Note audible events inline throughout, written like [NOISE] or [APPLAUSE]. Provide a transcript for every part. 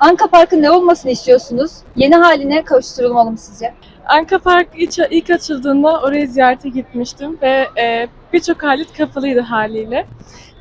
Anka Park'ın ne olmasını istiyorsunuz? Yeni haline kavuşturulmalı mı sizce? Anka Park ilk, açıldığında oraya ziyarete gitmiştim ve e, birçok alet kapalıydı haliyle.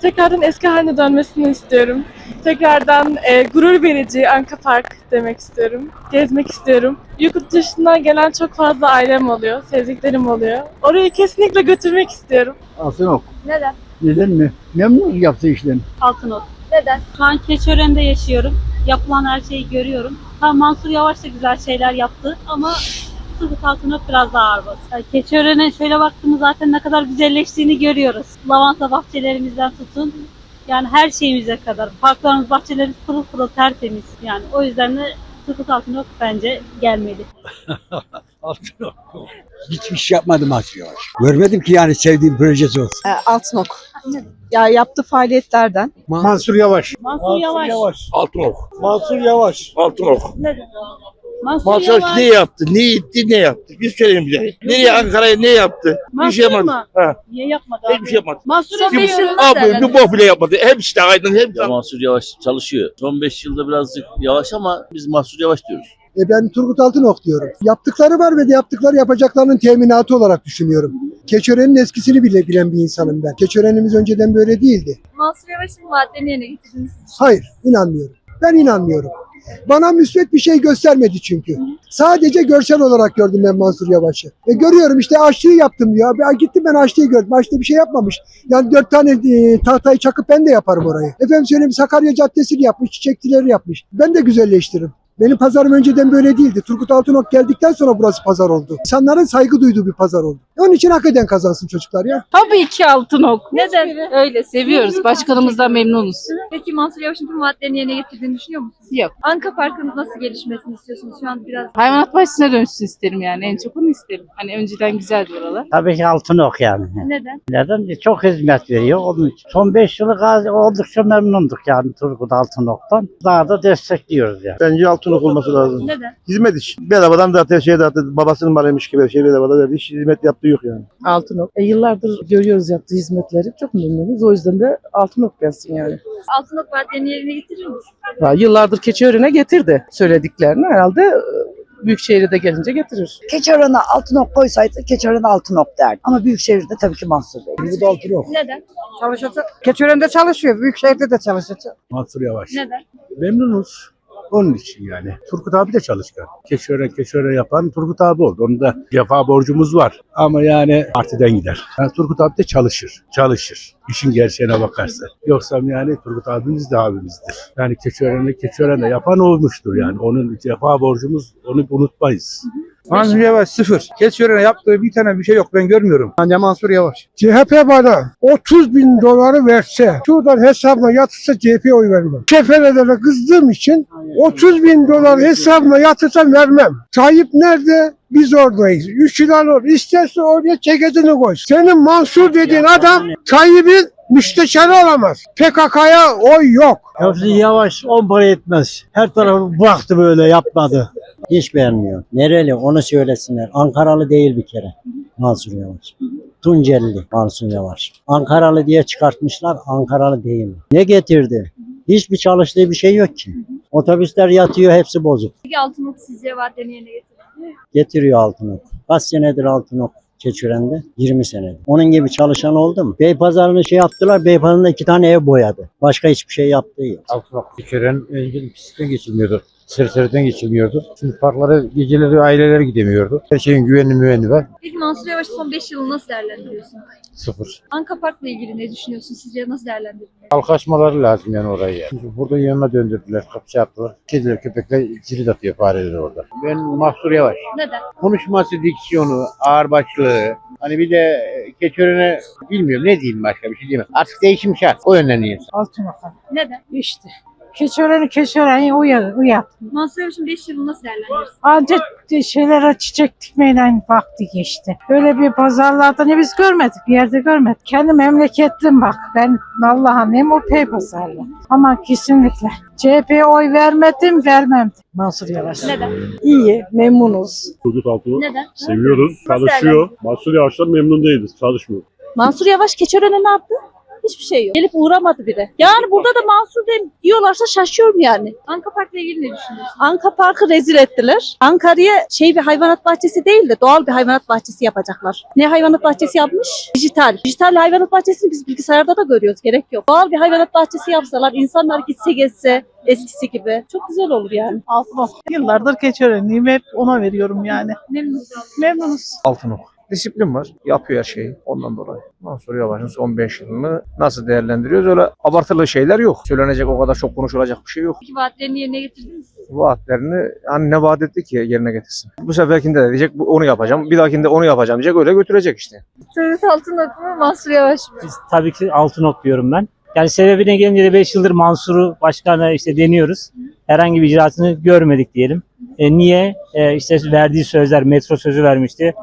Tekrardan eski haline dönmesini istiyorum. Tekrardan e, gurur verici Anka Park demek istiyorum. Gezmek istiyorum. Yurt dışından gelen çok fazla ailem oluyor, sevdiklerim oluyor. Oraya kesinlikle götürmek istiyorum. Altınok. Neden? Neden mi? Memnunuz yaptığı işten. Altınok. Neden? Şu an Keçören'de yaşıyorum. Yapılan her şeyi görüyorum. Ha, Mansur Yavaş da güzel şeyler yaptı ama Turgut Altınok biraz daha ağır basıyor. Yani Keçören'e şöyle baktığımız zaten ne kadar güzelleştiğini görüyoruz. Lavanta bahçelerimizden tutun. Yani her şeyimize kadar. Parklarımız, bahçelerimiz pırıl pırıl tertemiz. Yani o yüzden de Turgut Altınok bence gelmeli. [LAUGHS] Altınok. Hiçbir şey yapmadım Mansur Yavaş. Görmedim ki yani sevdiğim projesi olsun. E, Altınok. Ya yaptığı faaliyetlerden. Mansur Yavaş. Mansur Yavaş. Altınok. Mansur Yavaş. Altınok. Mansur, Mansur Yavaş ne yaptı? Ne etti? Ne yaptı? Bir söyleyin bize. Nereye Ankara'ya ne yaptı? bir şey Mansur yapmadı. mu? Ha, Niye yapmadı hiçbir şey yapmadı. Mansur nasıl Abi bir bok bile yapmadı. Hepsi de aydın. Hepsi Ya Mansur Yavaş çalışıyor. Son 5 yılda birazcık yavaş ama biz Mansur Yavaş diyoruz. E ben Turgut Altınok diyorum. Yaptıkları var ve de yaptıkları yapacaklarının teminatı olarak düşünüyorum. Keçören'in eskisini bile bilen bir insanım ben. Keçören'imiz önceden böyle değildi. Mansur Yavaş'ın vaatlerini yerine getirdiğini Hayır, inanmıyorum. Ben inanmıyorum. Bana müsbet bir şey göstermedi çünkü. Sadece görsel olarak gördüm ben Mansur Yavaş'ı. E görüyorum işte aşçıyı yaptım diyor. Abi, gittim ben aşçıyı gördüm. Aşçı bir şey yapmamış. Yani dört tane e, tahtayı çakıp ben de yaparım orayı. Efendim söyleyeyim Sakarya Caddesi'ni yapmış, çiçekçileri yapmış. Ben de güzelleştiririm. Benim pazarım önceden böyle değildi. Turgut Altınok geldikten sonra burası pazar oldu. İnsanların saygı duyduğu bir pazar oldu. Onun için hak eden kazansın çocuklar ya. Tabii ki Altınok. Neden? Öyle seviyoruz. Başkanımızdan memnunuz. Peki Mansur Yavaş'ın tüm vaatlerini yerine getirdiğini düşünüyor musunuz? Yok. Anka Park'ın nasıl gelişmesini istiyorsunuz? Şu an biraz Hayvanat bahçesine dönüşsün isterim yani. En çok onu isterim. Hani önceden güzeldi oralar. Tabii ki Altınok yani. neden? Neden? Çok hizmet veriyor onun için. Son 5 yılı oldukça memnunduk yani Turgut Altınok'tan. Daha da destekliyoruz yani. Bence Altınok olması lazım. Neden? Hizmet iş. Bedavadan zaten şey zaten babasının malıymış gibi şey bedavada verdi. Hiç hizmet yaptığı yok yani. Altınok. E, yıllardır görüyoruz yaptığı hizmetleri. Çok memnunuz. O yüzden de Altınok gelsin yani. Altınok vaatlerini yerine getirir misin? Ya, yıllardır Keçiören'e getirdi söylediklerini. Herhalde e, Büyükşehir'e de gelince getirir. Keçören'e Altınok koysaydı Keçören Altınok derdi. Ama Büyükşehir'de tabii ki Mansur Bey. Turgut Altınok. Neden? Çalışacak. Keçören'de çalışıyor. Büyükşehir'de de çalışacak. Mansur Yavaş. Neden? Memnunuz. Onun için yani. Turgut abi de çalışkan. Keçöre keçöre yapan Turgut abi oldu. Onun da cefa borcumuz var. Ama yani partiden gider. Yani Turgut abi de çalışır. Çalışır. İşin gerçeğine bakarsa. Yoksa yani Turgut abimiz de abimizdir. Yani keçörene keçörene yapan olmuştur yani. Onun cefa borcumuz onu unutmayız. Mansur Yavaş sıfır. Keçiören'e yaptığı bir tane bir şey yok. Ben görmüyorum. Anca Mansur Yavaş. CHP bana 30 bin doları verse, şuradan hesabına yatırsa CHP'ye oy vermem. Kefelelere kızdığım için 30 bin dolar hesabına yatırsam vermem. Tayyip nerede? Biz oradayız. 3 yıl alır. İsterse oraya ceketini koy. Senin Mansur dediğin adam Tayyip'in müsteşarı olamaz. PKK'ya oy yok. Yoksa yavaş 10 para etmez. Her tarafı bıraktı böyle yapmadı. Hiç beğenmiyor. Nereli onu söylesinler. Ankaralı değil bir kere. Mansur Yavaş. Tunceli Mansur Yavaş. Ankaralı diye çıkartmışlar. Ankaralı değil. Ne getirdi? Hiçbir çalıştığı bir şey yok ki. Otobüsler yatıyor hepsi bozuk. Peki Altınok sizce vaatlerini yerine getirir mi? Getiriyor Altınok. Kaç senedir Altınok Keçiören'de? 20 senedir. Onun gibi çalışan oldu mu? Beypazarı'nı şey yaptılar. Beypazarı'nda iki tane ev boyadı. Başka hiçbir şey yaptığı yok. Altınok keçören önceden pislikten geçilmiyordu. Serseriden geçilmiyordu. Şimdi parklara geceleri aileler gidemiyordu. Her şeyin güvenli müvenli var. Peki Mansur Yavaş'ı son 5 yılı nasıl değerlendiriyorsun? Sıfır. Anka Park'la ilgili ne düşünüyorsun? Sizce nasıl değerlendirilir? Kalkaşmaları lazım yani orayı. Çünkü burada yanına döndürdüler, kapı yaptılar. Kediler, köpekler cirit atıyor fareler orada. Ben Mahsur Yavaş. Neden? Konuşması, diksiyonu, ağırbaşlığı. Hani bir de keçörene bilmiyorum ne diyeyim başka bir şey diyemem. Artık değişim şart. O yönden iyi. Altınok'a. Neden? İşte. Keçöreni keçöreni uyar, uyar. Mansur Yavaş'ın 5 yılını nasıl değerlendirirsin? Ancak şeylere çiçek dikmeyle vakti geçti. Böyle bir pazarlarda ne biz görmedik, bir yerde görmedik. Kendi memleketlim bak. Ben Allah'a ne mutlu pazarla. Ama kesinlikle. CHP'ye oy vermedim, vermem. Mansur Yavaş. Neden? İyi, memnunuz. Turgut Altınok. Neden? Seviyoruz. Nasıl Çalışıyor. Mansur Yavaş'tan memnun değiliz. Çalışmıyor. Mansur Yavaş Keçören'e ne yaptı? Hiçbir şey yok. Gelip uğramadı bile. Yani burada da Mansur Bey diyorlarsa şaşıyorum yani. Anka Park'la ilgili ne düşünüyorsunuz? Anka Park'ı rezil ettiler. Ankara'ya şey bir hayvanat bahçesi değil de doğal bir hayvanat bahçesi yapacaklar. Ne hayvanat bahçesi yapmış? Dijital. Dijital hayvanat bahçesini biz bilgisayarda da görüyoruz. Gerek yok. Doğal bir hayvanat bahçesi yapsalar, insanlar gitse gezse eskisi gibi. Çok güzel olur yani. Altınok. Yıllardır Keçiörenliyim hep ona veriyorum yani. Memnunuz. Memnunuz. Altınok. Disiplin var. Yapıyor her şeyi ondan dolayı. Mansur Yavaş'ın son 5 yılını nasıl değerlendiriyoruz? Öyle abartılı şeyler yok. Söylenecek o kadar çok konuşulacak bir şey yok. Peki vaatlerini yerine getirdiniz mi? Vaatlerini hani ne vaat etti ki yerine getirsin. Bu seferkinde de diyecek bu- onu yapacağım. Bir dahakinde onu yapacağım diyecek öyle götürecek işte. Servet Altınok mu Mansur Yavaş mı? Biz tabii ki Altınok diyorum ben. Yani sebebine gelince de 5 yıldır Mansur'u başkanı işte deniyoruz. Herhangi bir icraatını görmedik diyelim. E, niye? E, işte verdiği sözler, metro sözü vermişti.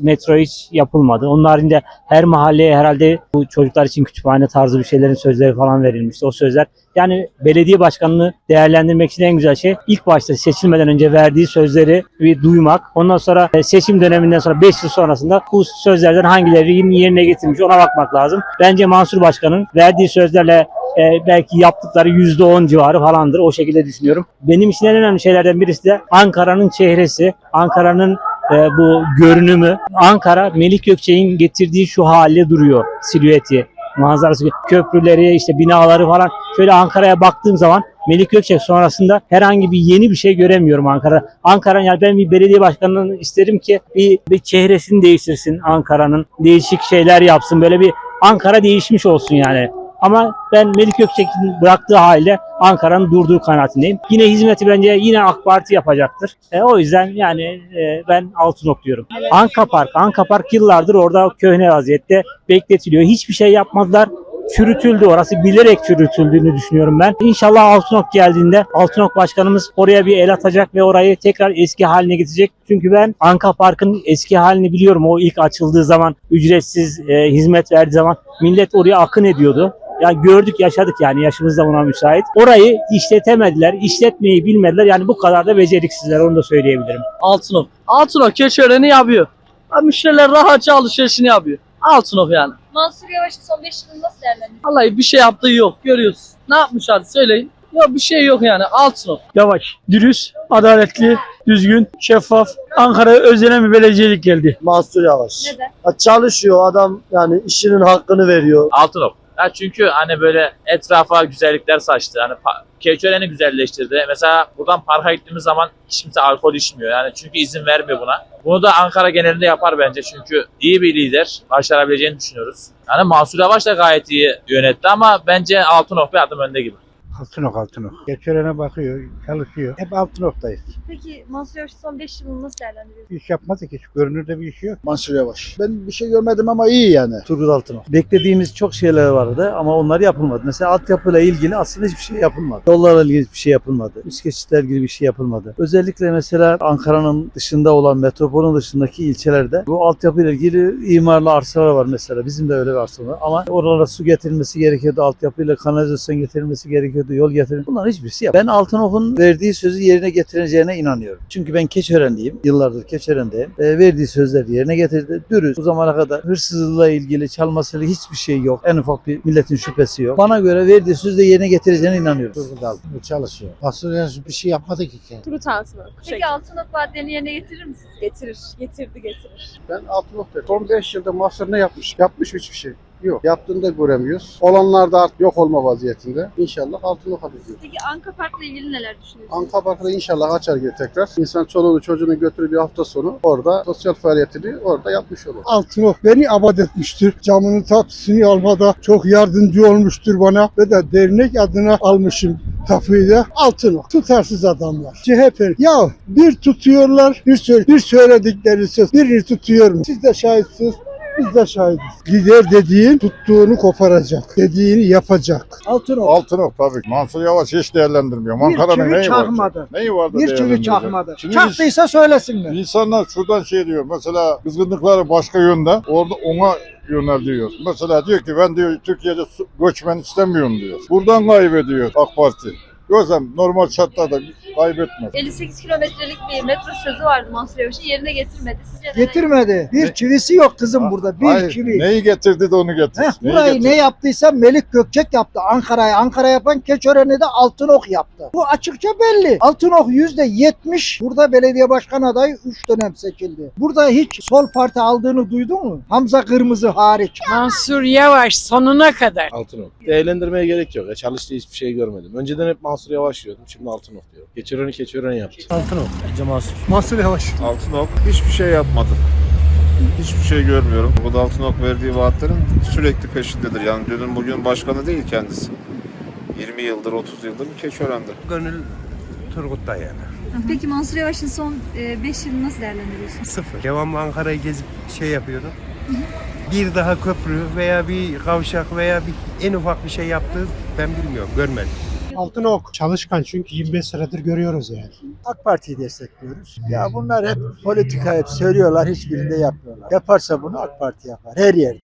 Metro hiç yapılmadı. Onun haricinde her mahalleye herhalde bu çocuklar için kütüphane tarzı bir şeylerin sözleri falan verilmişti. O sözler yani belediye başkanını değerlendirmek için en güzel şey ilk başta seçilmeden önce verdiği sözleri bir duymak. Ondan sonra e, seçim döneminden sonra 5 yıl sonrasında bu sözlerden hangileri yerine getirmiş ona bakmak lazım. Bence Mansur Başkan'ın verdiği sözlerle e, belki yaptıkları %10 civarı falandır. O şekilde düşünüyorum. Benim için en önemli şeylerden birisi de Ankara'nın çehresi, Ankara'nın bu görünümü. Ankara Melik Gökçek'in getirdiği şu hale duruyor silüeti manzarası, köprüleri, işte binaları falan. Şöyle Ankara'ya baktığım zaman Melik Gökçek sonrasında herhangi bir yeni bir şey göremiyorum Ankara. Ankara yani ben bir belediye başkanının isterim ki bir, bir çehresini değiştirsin Ankara'nın. Değişik şeyler yapsın. Böyle bir Ankara değişmiş olsun yani. Ama ben Melik Gökçek'in bıraktığı haliyle Ankara'nın durduğu kanaatindeyim. Yine hizmeti bence yine AK Parti yapacaktır. E, o yüzden yani e, ben Altınok diyorum. Anka Park. Anka Park yıllardır orada köhne vaziyette bekletiliyor. Hiçbir şey yapmadılar. Çürütüldü orası bilerek çürütüldüğünü düşünüyorum ben. İnşallah Altınok geldiğinde Altınok Başkanımız oraya bir el atacak ve orayı tekrar eski haline getirecek. Çünkü ben Anka Park'ın eski halini biliyorum. O ilk açıldığı zaman ücretsiz e, hizmet verdiği zaman millet oraya akın ediyordu. Ya gördük yaşadık yani yaşımız da buna müsait. Orayı işletemediler, işletmeyi bilmediler. Yani bu kadar da beceriksizler onu da söyleyebilirim. Altınok. Altınok Keçiören'i yapıyor. Ha, Müşteriler rahatça alışverişini yapıyor. Altınok yani. Mansur Yavaş'ın son 5 yılını nasıl değerlendiriyorsunuz? Vallahi bir şey yaptığı yok. Görüyoruz. Ne yapmış hadi söyleyin. Yok bir şey yok yani. Altınok. Yavaş, dürüst, adaletli, düzgün, şeffaf. Ankara'ya özlenen bir belediyelik geldi. Mansur Yavaş. Neden? Çalışıyor adam yani işinin hakkını veriyor. Altınok. Ya çünkü hani böyle etrafa güzellikler saçtı. Hani Keçiören'i güzelleştirdi. Mesela buradan parka gittiğimiz zaman hiç kimse alkol içmiyor. Yani çünkü izin vermiyor buna. Bunu da Ankara genelinde yapar bence. Çünkü iyi bir lider. Başarabileceğini düşünüyoruz. Yani Mansur Yavaş da gayet iyi yönetti ama bence Altınok bir adım önde gibi. Altınok Altınok. Geçörene bakıyor, çalışıyor. Hep Altınok'tayız. Peki Mansur Yavaş'ın son 5 yılını nasıl değerlendiriyorsunuz? İş yapmadı ki. Hiç görünürde bir işi yok. Mansur Yavaş. Ben bir şey görmedim ama iyi yani. Turgut Altınok. Beklediğimiz çok şeyler vardı ama onlar yapılmadı. Mesela altyapıyla ilgili aslında hiçbir şey yapılmadı. Yollarla ilgili hiçbir şey yapılmadı. Üst geçitlerle ilgili bir şey yapılmadı. Özellikle mesela Ankara'nın dışında olan metropolün dışındaki ilçelerde bu altyapıyla ilgili imarlı arsalar var mesela. Bizim de öyle bir arsa var. Ama oralara su getirilmesi gerekiyordu. Altyapıyla kanalizasyon getirilmesi gerekiyordu. Yol getirilmesi. Bunların hiçbirisi yok. Ben Altınok'un verdiği sözü yerine getireceğine inanıyorum. Çünkü ben Keçörenliyim. Yıllardır Keçören'deyim. E, verdiği sözleri yerine getirdi. Dürüst. Bu zamana kadar hırsızlıkla ilgili, çalmasıyla hiçbir şey yok. En ufak bir milletin şüphesi yok. Bana göre verdiği sözü de yerine getireceğine inanıyorum. Turgut Altınok çalışıyor. Yavaş bir şey yapmadı ki. Turut Altınok. Peki Altınok vaatlerini yerine getirir misiniz? Getirir. Getirdi getirir. Ben Altınok derim. Son 5 yılda Mansur ne yapmış? Yapmış hiçbir şey. Yok. Yaptığını da göremiyoruz. Olanlar da artık yok olma vaziyetinde. İnşallah Altınok'a diyor. Peki Anka Park'la ilgili neler düşünüyorsunuz? Anka Park'ta inşallah açar gibi tekrar. İnsan çoluğunu çocuğunu götürür bir hafta sonu orada sosyal faaliyetini orada yapmış olur. Altınok beni abad etmiştir. Camının tatlısını almada çok yardımcı olmuştur bana ve de dernek adına almışım tapuyu da Altınok. Tutarsız adamlar. CHP. Ya bir tutuyorlar, bir, söyle, bir söyledikleri söz, birini tutuyor mu? Siz de şahitsiniz. Biz de şahidiz. Lider dediğin tuttuğunu koparacak. Dediğini yapacak. Altınok. Altınok tabii. Mansur Yavaş hiç değerlendirmiyor. Ankara'nın neyi var? Neyi var da Bir çivi değerlendirecek? çakmadı. Şimdi Çaktıysa söylesinler. İnsanlar şuradan şey diyor. Mesela kızgınlıkları başka yönde. Orada ona yöneliyor. Mesela diyor ki ben diyor Türkiye'de su- göçmen istemiyorum diyor. Buradan kaybediyor AK Parti. Görsem normal şartlarda kaybetmez. 58 kilometrelik bir metro sözü vardı Mansur Yavaş'ın yerine getirmedi. Sizce neden? Getirmedi. Bir çivisi yok kızım burada. Bir Hayır, çivi. neyi getirdi de onu getir. Heh, Neyi burayı getirdi? ne yaptıysa Melik Gökçek yaptı Ankara'ya. Ankara yapan Keçören'i de Altınok yaptı. Bu açıkça belli. Altınok yüzde yetmiş burada belediye başkan adayı 3 dönem seçildi. Burada hiç sol parti aldığını duydun mu? Hamza Kırmızı hariç. Mansur Yavaş sonuna kadar. Altınok. Değerlendirmeye gerek yok. Ya çalıştığı hiçbir şey görmedim. Önceden hep Mansur Yavaş diyordum. Şimdi Altınok diyor. Geçireni keçören yaptı. Altınok. Bence Mansur. Mansur Yavaş. Altınok hiçbir şey yapmadı. Hiçbir şey görmüyorum. Bu da Altınok verdiği vaatlerin sürekli peşindedir. Yani dünün bugün başkanı değil kendisi. 20 yıldır, 30 yıldır bir Keçiören'dir. Gönül Turgut'ta yani. Peki Mansur Yavaş'ın son 5 yılını nasıl değerlendiriyorsunuz? Sıfır. Devamlı Ankara'yı gezip şey yapıyordu. Bir daha köprü veya bir kavşak veya bir en ufak bir şey yaptı ben bilmiyorum, görmedim. Altınok çalışkan çünkü 25 senedir görüyoruz yani. AK Parti'yi destekliyoruz. Ya bunlar hep politika hep söylüyorlar hiçbirinde yapmıyorlar. Yaparsa bunu AK Parti yapar her yerde.